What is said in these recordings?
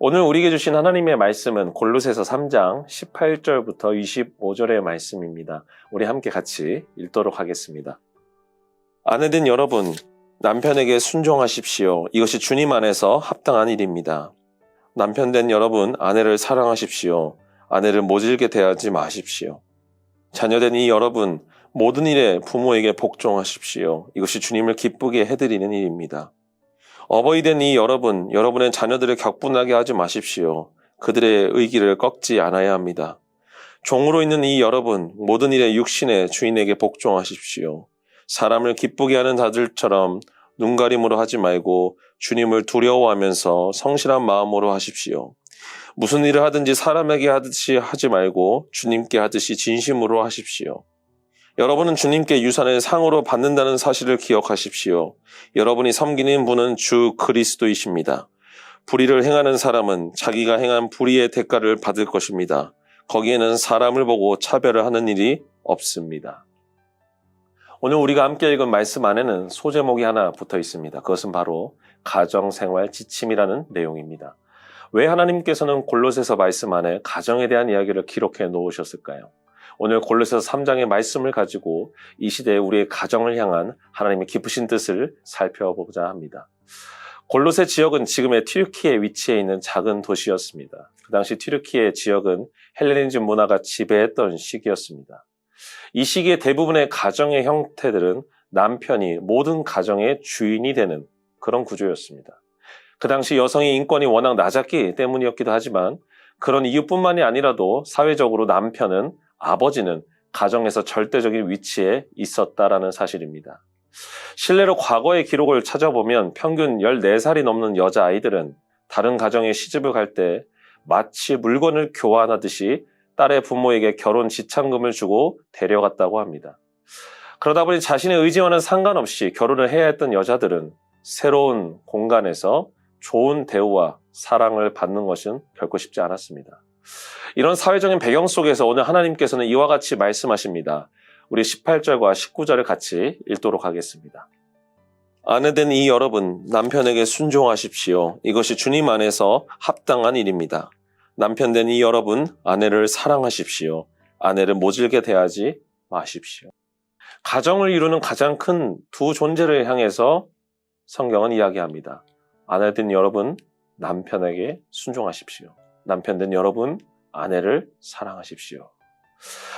오늘 우리에게 주신 하나님의 말씀은 골로새서 3장 18절부터 25절의 말씀입니다. 우리 함께 같이 읽도록 하겠습니다. 아내된 여러분, 남편에게 순종하십시오. 이것이 주님 안에서 합당한 일입니다. 남편된 여러분, 아내를 사랑하십시오. 아내를 모질게 대하지 마십시오. 자녀된 이 여러분, 모든 일에 부모에게 복종하십시오. 이것이 주님을 기쁘게 해드리는 일입니다. 어버이 된 이 여러분, 여러분의 자녀들을 격분하게 하지 마십시오. 그들의 의기를 꺾지 않아야 합니다. 종으로 있는 이 여러분, 모든 일에 육신의 주인에게 복종하십시오. 사람을 기쁘게 하는 자들처럼 눈가림으로 하지 말고 주님을 두려워하면서 성실한 마음으로 하십시오. 무슨 일을 하든지 사람에게 하듯이 하지 말고 주님께 하듯이 진심으로 하십시오. 여러분은 주님께 유산을 상으로 받는다는 사실을 기억하십시오. 여러분이 섬기는 분은 주 그리스도이십니다. 불의를 행하는 사람은 자기가 행한 불의의 대가를 받을 것입니다. 거기에는 사람을 보고 차별을 하는 일이 없습니다. 오늘 우리가 함께 읽은 말씀 안에는 소제목이 하나 붙어 있습니다. 그것은 바로 가정생활 지침이라는 내용입니다. 왜 하나님께서는 골로새서 말씀 안에 가정에 대한 이야기를 기록해 놓으셨을까요? 오늘 골로새서 3장의 말씀을 가지고 이 시대에 우리의 가정을 향한 하나님의 깊으신 뜻을 살펴보고자 합니다. 골로새 지역은 지금의 튀르키에 위치해 있는 작은 도시였습니다. 그 당시 튀르키의 지역은 헬레니즘 문화가 지배했던 시기였습니다. 이 시기의 대부분의 가정의 형태들은 남편이 모든 가정의 주인이 되는 그런 구조였습니다. 그 당시 여성의 인권이 워낙 낮았기 때문이었기도 하지만 그런 이유뿐만이 아니라도 사회적으로 남편은 아버지는 가정에서 절대적인 위치에 있었다라는 사실입니다. 실례로 과거의 기록을 찾아보면 평균 14살이 넘는 여자아이들은 다른 가정에 시집을 갈 때 마치 물건을 교환하듯이 딸의 부모에게 결혼 지참금을 주고 데려갔다고 합니다. 그러다 보니 자신의 의지와는 상관없이 결혼을 해야 했던 여자들은 새로운 공간에서 좋은 대우와 사랑을 받는 것은 결코 쉽지 않았습니다. 이런 사회적인 배경 속에서 오늘 하나님께서는 이와 같이 말씀하십니다. 우리 18절과 19절을 같이 읽도록 하겠습니다. 아내된 이 여러분, 남편에게 순종하십시오. 이것이 주님 안에서 합당한 일입니다. 남편된 이 여러분, 아내를 사랑하십시오. 아내를 모질게 대하지 마십시오. 가정을 이루는 가장 큰 두 존재를 향해서 성경은 이야기합니다. 아내된 여러분, 남편에게 순종하십시오. 남편 된 여러분, 아내를 사랑하십시오.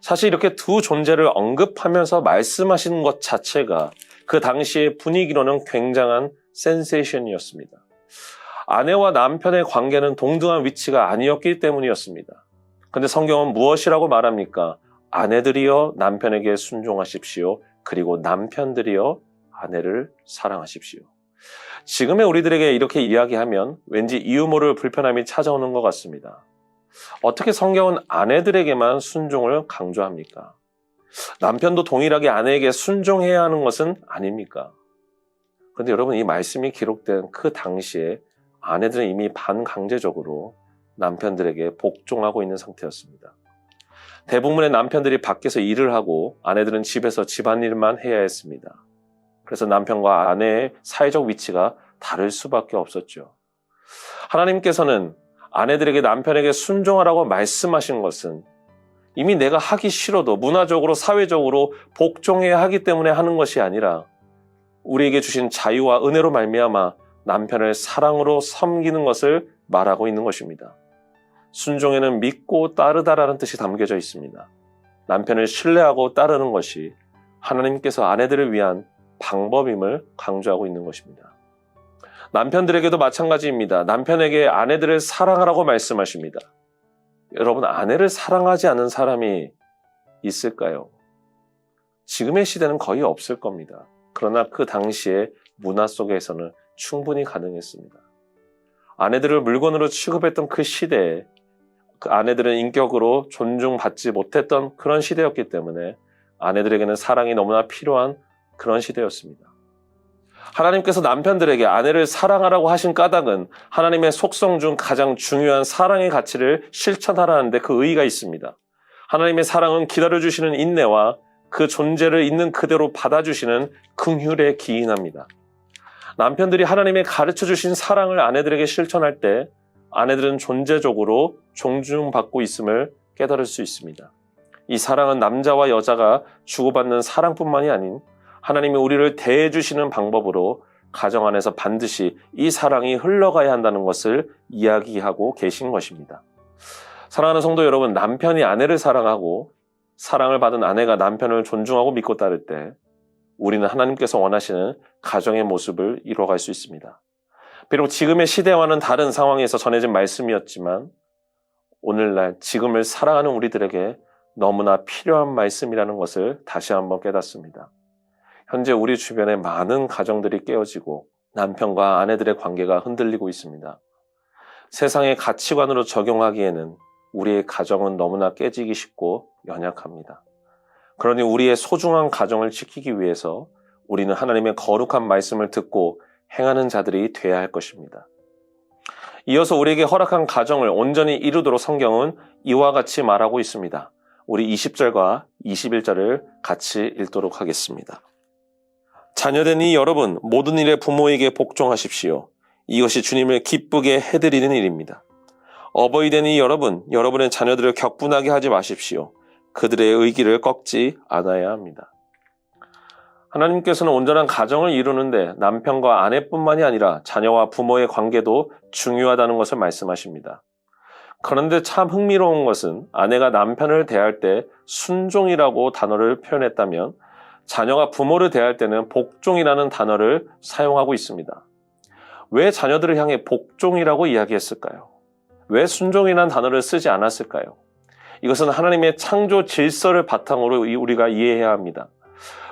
사실 이렇게 두 존재를 언급하면서 말씀하시는 것 자체가 그 당시의 분위기로는 굉장한 센세이션이었습니다. 아내와 남편의 관계는 동등한 위치가 아니었기 때문이었습니다. 근데 성경은 무엇이라고 말합니까? 아내들이여 남편에게 순종하십시오. 그리고 남편들이여 아내를 사랑하십시오. 지금의 우리들에게 이렇게 이야기하면 왠지 이유 모를 불편함이 찾아오는 것 같습니다. 어떻게 성경은 아내들에게만 순종을 강조합니까? 남편도 동일하게 아내에게 순종해야 하는 것은 아닙니까? 그런데 여러분 이 말씀이 기록된 그 당시에 아내들은 이미 반강제적으로 남편들에게 복종하고 있는 상태였습니다. 대부분의 남편들이 밖에서 일을 하고 아내들은 집에서 집안일만 해야 했습니다. 그래서 남편과 아내의 사회적 위치가 다를 수밖에 없었죠. 하나님께서는 아내들에게 남편에게 순종하라고 말씀하신 것은 이미 내가 하기 싫어도 문화적으로 사회적으로 복종해야 하기 때문에 하는 것이 아니라 우리에게 주신 자유와 은혜로 말미암아 남편을 사랑으로 섬기는 것을 말하고 있는 것입니다. 순종에는 믿고 따르다라는 뜻이 담겨져 있습니다. 남편을 신뢰하고 따르는 것이 하나님께서 아내들을 위한 방법임을 강조하고 있는 것입니다. 남편들에게도 마찬가지입니다. 남편에게 아내들을 사랑하라고 말씀하십니다. 여러분, 아내를 사랑하지 않는 사람이 있을까요? 지금의 시대는 거의 없을 겁니다. 그러나 그 당시의 문화 속에서는 충분히 가능했습니다. 아내들을 물건으로 취급했던 그 시대에 그 아내들은 인격으로 존중받지 못했던 그런 시대였기 때문에 아내들에게는 사랑이 너무나 필요한 그런 시대였습니다. 하나님께서 남편들에게 아내를 사랑하라고 하신 까닭은 하나님의 속성 중 가장 중요한 사랑의 가치를 실천하라는데 그 의의가 있습니다. 하나님의 사랑은 기다려주시는 인내와 그 존재를 있는 그대로 받아주시는 긍휼에 기인합니다. 남편들이 하나님의 가르쳐 주신 사랑을 아내들에게 실천할 때 아내들은 존재적으로 존중받고 있음을 깨달을 수 있습니다. 이 사랑은 남자와 여자가 주고받는 사랑뿐만이 아닌 하나님이 우리를 대해주시는 방법으로 가정 안에서 반드시 이 사랑이 흘러가야 한다는 것을 이야기하고 계신 것입니다. 사랑하는 성도 여러분, 남편이 아내를 사랑하고 사랑을 받은 아내가 남편을 존중하고 믿고 따를 때 우리는 하나님께서 원하시는 가정의 모습을 이루어갈 수 있습니다. 비록 지금의 시대와는 다른 상황에서 전해진 말씀이었지만 오늘날 지금을 사랑하는 우리들에게 너무나 필요한 말씀이라는 것을 다시 한번 깨닫습니다. 현재 우리 주변에 많은 가정들이 깨어지고 남편과 아내들의 관계가 흔들리고 있습니다. 세상의 가치관으로 적용하기에는 우리의 가정은 너무나 깨지기 쉽고 연약합니다. 그러니 우리의 소중한 가정을 지키기 위해서 우리는 하나님의 거룩한 말씀을 듣고 행하는 자들이 되어야 할 것입니다. 이어서 우리에게 허락한 가정을 온전히 이루도록 성경은 이와 같이 말하고 있습니다. 우리 20절과 21절을 같이 읽도록 하겠습니다. 자녀된 이 여러분, 모든 일에 부모에게 복종하십시오. 이것이 주님을 기쁘게 해드리는 일입니다. 어버이 된 이 여러분, 여러분의 자녀들을 격분하게 하지 마십시오. 그들의 의기를 꺾지 않아야 합니다. 하나님께서는 온전한 가정을 이루는데 남편과 아내뿐만이 아니라 자녀와 부모의 관계도 중요하다는 것을 말씀하십니다. 그런데 참 흥미로운 것은 아내가 남편을 대할 때 순종이라고 단어를 표현했다면 자녀가 부모를 대할 때는 복종이라는 단어를 사용하고 있습니다. 왜 자녀들을 향해 복종이라고 이야기했을까요? 왜 순종이라는 단어를 쓰지 않았을까요? 이것은 하나님의 창조 질서를 바탕으로 우리가 이해해야 합니다.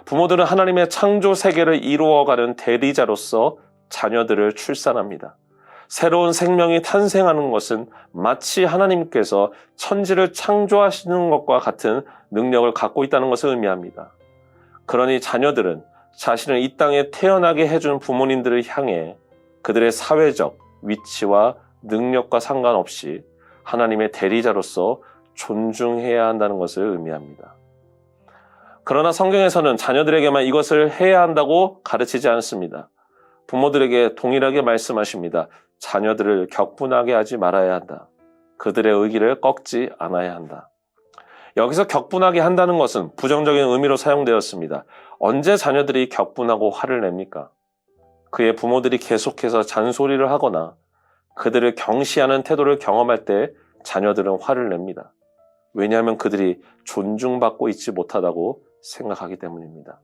부모들은 하나님의 창조 세계를 이루어가는 대리자로서 자녀들을 출산합니다. 새로운 생명이 탄생하는 것은 마치 하나님께서 천지를 창조하시는 것과 같은 능력을 갖고 있다는 것을 의미합니다. 그러니 자녀들은 자신을 이 땅에 태어나게 해준 부모님들을 향해 그들의 사회적 위치와 능력과 상관없이 하나님의 대리자로서 존중해야 한다는 것을 의미합니다. 그러나 성경에서는 자녀들에게만 이것을 해야 한다고 가르치지 않습니다. 부모들에게 동일하게 말씀하십니다. 자녀들을 격분하게 하지 말아야 한다. 그들의 의기를 꺾지 않아야 한다. 여기서 격분하게 한다는 것은 부정적인 의미로 사용되었습니다. 언제 자녀들이 격분하고 화를 냅니까? 그의 부모들이 계속해서 잔소리를 하거나 그들을 경시하는 태도를 경험할 때 자녀들은 화를 냅니다. 왜냐하면 그들이 존중받고 있지 못하다고 생각하기 때문입니다.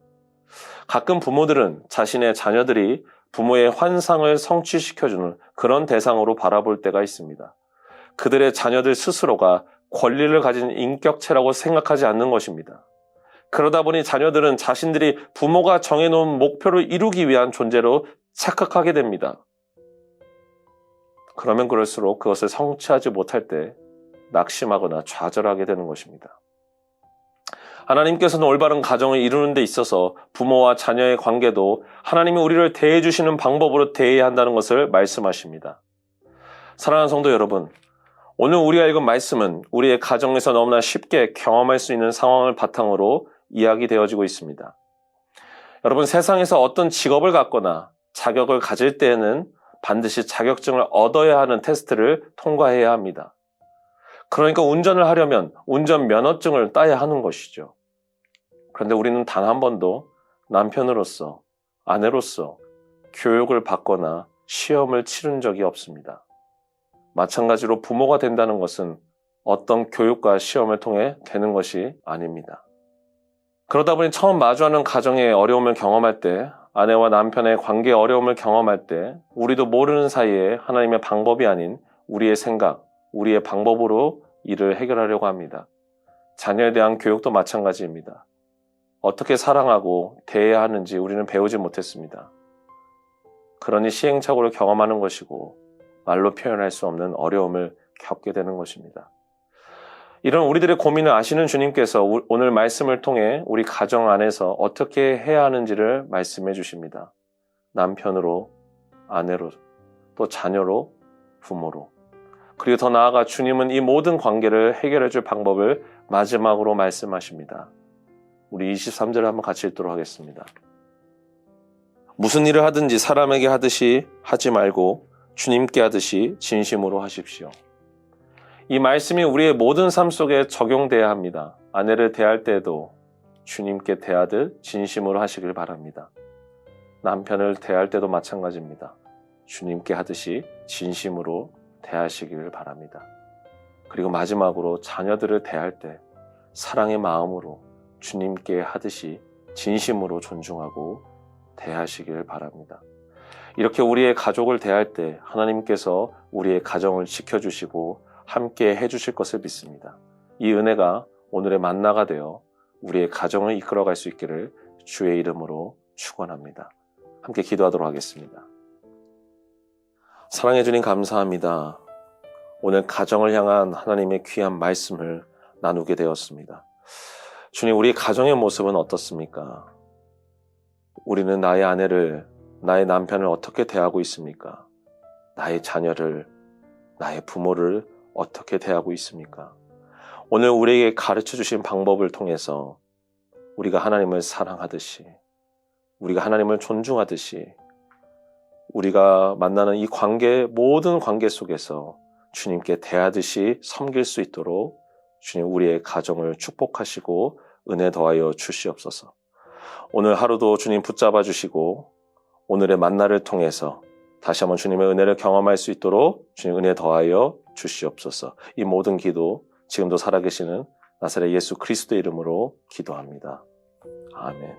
가끔 부모들은 자신의 자녀들이 부모의 환상을 성취시켜주는 그런 대상으로 바라볼 때가 있습니다. 그들의 자녀들 스스로가 권리를 가진 인격체라고 생각하지 않는 것입니다. 그러다 보니 자녀들은 자신들이 부모가 정해놓은 목표를 이루기 위한 존재로 착각하게 됩니다. 그러면 그럴수록 그것을 성취하지 못할 때 낙심하거나 좌절하게 되는 것입니다. 하나님께서는 올바른 가정을 이루는 데 있어서 부모와 자녀의 관계도 하나님이 우리를 대해주시는 방법으로 대해야 한다는 것을 말씀하십니다. 사랑하는 성도 여러분, 오늘 우리가 읽은 말씀은 우리의 가정에서 너무나 쉽게 경험할 수 있는 상황을 바탕으로 이야기되어지고 있습니다. 여러분, 세상에서 어떤 직업을 갖거나 자격을 가질 때에는 반드시 자격증을 얻어야 하는 테스트를 통과해야 합니다. 그러니까 운전을 하려면 운전 면허증을 따야 하는 것이죠. 그런데 우리는 단 한 번도 남편으로서, 아내로서 교육을 받거나 시험을 치른 적이 없습니다. 마찬가지로 부모가 된다는 것은 어떤 교육과 시험을 통해 되는 것이 아닙니다. 그러다 보니 처음 마주하는 가정의 어려움을 경험할 때, 아내와 남편의 관계 어려움을 경험할 때, 우리도 모르는 사이에 하나님의 방법이 아닌 우리의 생각, 우리의 방법으로 이를 해결하려고 합니다. 자녀에 대한 교육도 마찬가지입니다. 어떻게 사랑하고 대해야 하는지 우리는 배우지 못했습니다. 그러니 시행착오를 경험하는 것이고 말로 표현할 수 없는 어려움을 겪게 되는 것입니다. 이런 우리들의 고민을 아시는 주님께서 오늘 말씀을 통해 우리 가정 안에서 어떻게 해야 하는지를 말씀해 주십니다. 남편으로, 아내로, 또 자녀로, 부모로. 그리고 더 나아가 주님은 이 모든 관계를 해결해 줄 방법을 마지막으로 말씀하십니다. 우리 23절을 한번 같이 읽도록 하겠습니다. 무슨 일을 하든지 사람에게 하듯이 하지 말고 주님께 하듯이 진심으로 하십시오. 이 말씀이 우리의 모든 삶 속에 적용돼야 합니다. 아내를 대할 때도 주님께 대하듯 진심으로 하시길 바랍니다. 남편을 대할 때도 마찬가지입니다. 주님께 하듯이 진심으로 대하시길 바랍니다. 그리고 마지막으로 자녀들을 대할 때 사랑의 마음으로 주님께 하듯이 진심으로 존중하고 대하시길 바랍니다. 이렇게 우리의 가족을 대할 때 하나님께서 우리의 가정을 지켜주시고 함께 해주실 것을 믿습니다. 이 은혜가 오늘의 만나가 되어 우리의 가정을 이끌어갈 수 있기를 주의 이름으로 축원합니다. 함께 기도하도록 하겠습니다. 사랑해 주님 감사합니다. 오늘 가정을 향한 하나님의 귀한 말씀을 나누게 되었습니다. 주님, 우리 가정의 모습은 어떻습니까? 우리는 나의 아내를, 나의 남편을 어떻게 대하고 있습니까? 나의 자녀를, 나의 부모를 어떻게 대하고 있습니까? 오늘 우리에게 가르쳐 주신 방법을 통해서 우리가 하나님을 사랑하듯이, 우리가 하나님을 존중하듯이, 우리가 만나는 이 관계, 모든 관계 속에서 주님께 대하듯이 섬길 수 있도록 주님 우리의 가정을 축복하시고 은혜 더하여 주시옵소서. 오늘 하루도 주님 붙잡아 주시고 오늘의 만나를 통해서 다시 한번 주님의 은혜를 경험할 수 있도록 주님 은혜 더하여 주시옵소서. 이 모든 기도 지금도 살아계시는 나사렛 예수 그리스도 이름으로 기도합니다. 아멘.